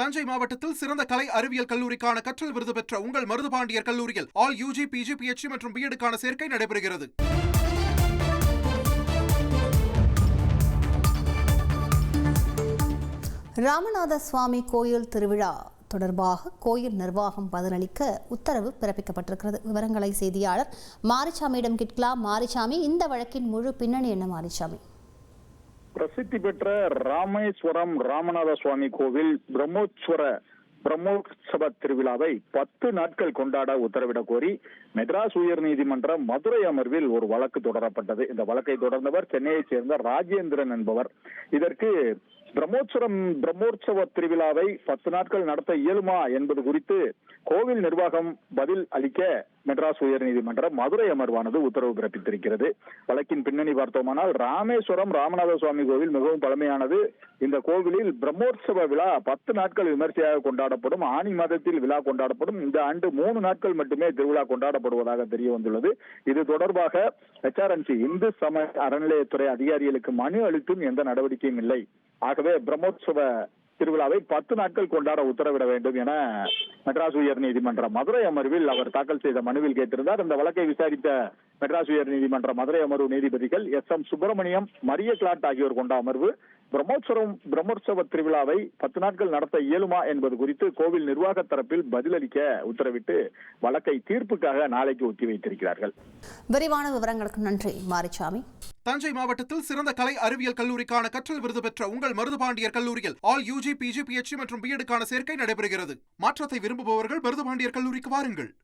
தஞ்சை மாவட்டத்தில் சிறந்த கலை அறிவியல் கல்லூரிக்கான கற்றல் விருது பெற்ற உங்கள் மருதுபாண்டியர் கல்லூரியில் ஆல் யூஜி பிஜி பிஎச்டி மற்றும் பிஎடுக்கான சேர்க்கை நடைபெறுகிறது. ராமநாத சுவாமி கோயில் திருவிழா தொடர்பாக கோயில் நிர்வாகம் பதிலளிக்க உத்தரவு பிறப்பிக்கப்பட்டிருக்கிறது. விவரங்களை செய்தியாளர் மாரிசாமியிடம் கிட்கலாம். மாரிசாமி இந்த வழக்கின் முழு பின்னணி என்ன மாரிசாமி பிரசித்தி பெற்ற ராமேஸ்வரம் ராமநாத சுவாமி கோவில் பிரம்மோத்ஸ்வர பிரம்மோற்சவ திருவிழாவை பத்து நாட்கள் கொண்டாட உத்தரவிட கோரி மெட்ராஸ் உயர்நீதிமன்ற மதுரை அமர்வில் ஒரு வழக்கு தொடரப்பட்டது. இந்த வழக்கை தொடர்ந்தவர் சென்னையைச் சேர்ந்த ராஜேந்திரன் என்பவர். இதற்கு பிரம்மோற்சவம் பிரம்மோற்சவ திருவிழாவை பத்து நாட்கள் நடத்த இயலுமா என்பது குறித்து கோவில் நிர்வாகம் பதில் அளிக்க மெட்ராஸ் உயர்நீதிமன்ற மதுரை அமர்வானது உத்தரவு பிறப்பித்திருக்கிறது. வழக்கின் பின்னணி பார்த்தோமானால் ராமேஸ்வரம் ராமநாத சுவாமி கோவில் மிகவும் பழமையானது. இந்த கோவிலில் பிரம்மோற்சவ விழா பத்து நாட்கள் விமர்சையாக கொண்டாடப்படும் ஆணி மாதத்தில் விழா கொண்டாடப்படும் இந்த ஆண்டு மூணு நாட்கள் மட்டுமே திருவிழா கொண்டாடப்படுவதாக தெரிய வந்துள்ளது. இது தொடர்பாக எச்ஆர்என்சி இந்து சமய அறநிலையத்துறை அதிகாரிகளுக்கு மனு அளித்தும் எந்த நடவடிக்கையும் இல்லை. ஆகவே பிரம்மோற்சவ திருவிழாவை பத்து நாட்கள் கொண்டாட உத்தரவிட வேண்டும் என மெட்ராஸ் உயர் நீதிமன்ற மதுரை அமர்வில் அவர் தாக்கல் செய்த மனுவில் கேட்டிருந்தார். இந்த வழக்கை விசாரித்த மெட்ராஸ் உயர் நீதிமன்ற மதுரை அமர்வு நீதிபதிகள் எஸ் எம் சுப்பிரமணியம் மரிய கிளாட் ஆகியோர் கொண்ட அமர்வு பிரம்மோற்சவம் பிரம்மோற்சவ திருவிழாவை பத்து நாட்கள் நடத்த இயலுமா என்பது குறித்து கோவில் நிர்வாக தரப்பில் பதிலளிக்க உத்தரவிட்டு வழக்கை தீர்ப்புக்காக நாளைக்கு ஒத்திவைத்திருக்கிறார்கள். விரிவான விவரங்களுக்கு நன்றி மாரிசாமி தஞ்சை மாவட்டத்தில் சிறந்த கலை அறிவியல் கல்லூரிக்கான கற்றல் விருது பெற்ற உங்கள் மருதுபாண்டியர் கல்லூரியில் ஆல் யூஜி பிஜி பிஎச்டி மற்றும் பிஎடுக்கான சேர்க்கை நடைபெறுகிறது. மாற்றத்தை விரும்புபவர்கள் மருதுபாண்டியர் கல்லூரிக்கு வாருங்கள்.